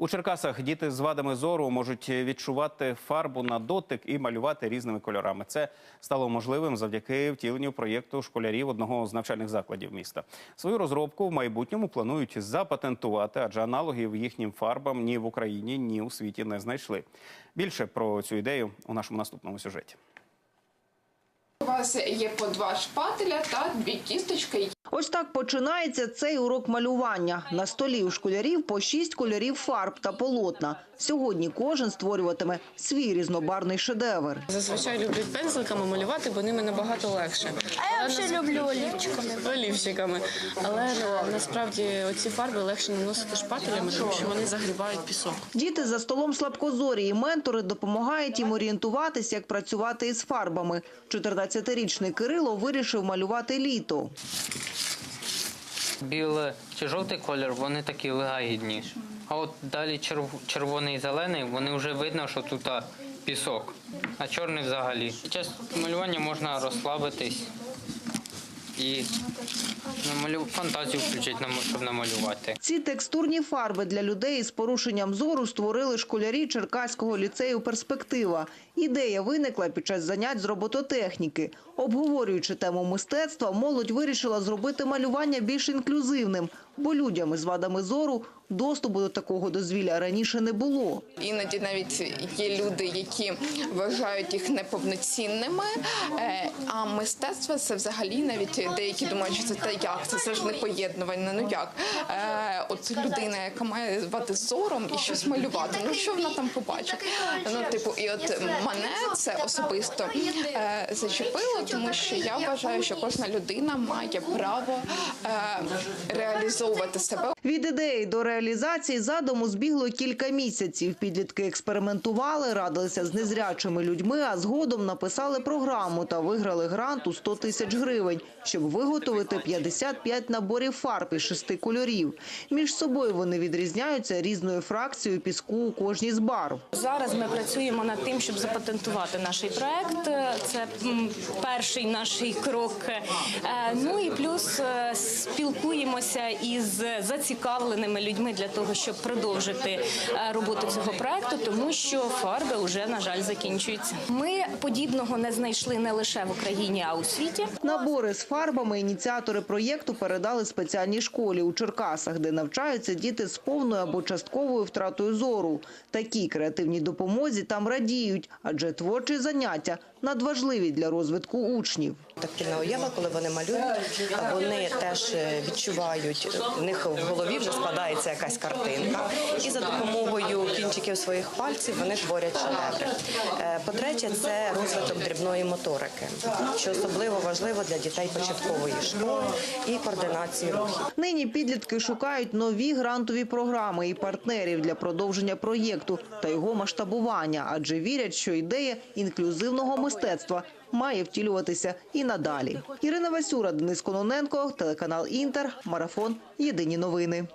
У Черкасах діти з вадами зору можуть відчувати фарбу на дотик і малювати різними кольорами. Це стало можливим завдяки втіленню проєкту школярів одного з навчальних закладів міста. Свою розробку в майбутньому планують запатентувати, адже аналогів їхнім фарбам ні в Україні, ні у світі не знайшли. Більше про цю ідею у нашому наступному сюжеті. У вас є по два шпателя та дві кісточки. Ось так починається цей урок малювання. На столі у школярів по шість кольорів фарб та полотна. Сьогодні кожен створюватиме свій різнобарний шедевр. Зазвичай люблять пензликами малювати, бо ними набагато легше. А я взагалі люблю олівчиками. Олівчиками. Але насправді оці фарби легше наносити шпателями, тому що вони загрівають пісок. Діти за столом слабкозорі і ментори допомагають їм орієнтуватись, як працювати із фарбами. 14-річний Кирило вирішив малювати літо. Білий чи жовтий колір, вони такі лагідніші. А от далі черв- червоний і зелений, вони вже видно, що тут пісок, а чорний взагалі. Під час малювання можна розслабитись і намалю... фантазію включити, щоб намалювати. Ці текстурні фарби для людей з порушенням зору створили школярі Черкаського ліцею «Перспектива». Ідея виникла під час занять з робототехніки. Обговорюючи тему мистецтва, молодь вирішила зробити малювання більш інклюзивним, бо людям із вадами зору доступу до такого дозвілля раніше не було. Іноді навіть є люди, які вважають їх неповноцінними. Е, А мистецтво це взагалі навіть деякі думають, що це та як це, це ж не поєднування. Ну як Е, от людина, яка має вади зором і щось малювати. Ну що вона там побачить? Ну, типу, і от мене це особисто е, зачепило, тому що я вважаю, що кожна людина має право е, реалізовувати себе Від ідеї до реалізації задуму збігло кілька місяців. Підлітки експериментували, радилися з незрячими людьми, а згодом написали програму та виграли грант у 100 тисяч гривень, щоб виготовити 55 наборів фарб із шести кольорів. Між собою вони відрізняються різною фракцією піску у кожній з барв. Зараз ми працюємо над тим, щоб запатентувати наш проект. Це перший наш крок. Е, Ну і плюс е, спілкуємося із зацікавленими людьми для того, щоб продовжити е, роботу цього проекту, тому що фарби вже на жаль закінчуються. Ми подібного не знайшли не лише в Україні, а у світі. Набори з фарбами ініціатори проєкту передали спеціальній школі у Черкасах, де навчаються діти з повною або частковою втратою зору. Такій креативній допомозі там радіють, адже творчі заняття надважливі для розвитку учнів. Тактильна уява, коли вони малюють, а вони теж е, відчувають, в них в голові вже складається якась картинка, і за допомогою кінчиків своїх пальців вони творять шедеври. Е, По-третє, це розвиток дрібної моторики, що особливо важливо для дітей початкової школи і координації рухів. Нині підлітки шукають нові грантові програми і партнерів для продовження проєкту та його масштабування, адже вірять, що ідея інклюзивного мистецтва має втілюватися і надалі. Ірина Васюра, Денис Кононенко, телеканал Інтер, марафон. Єдині новини.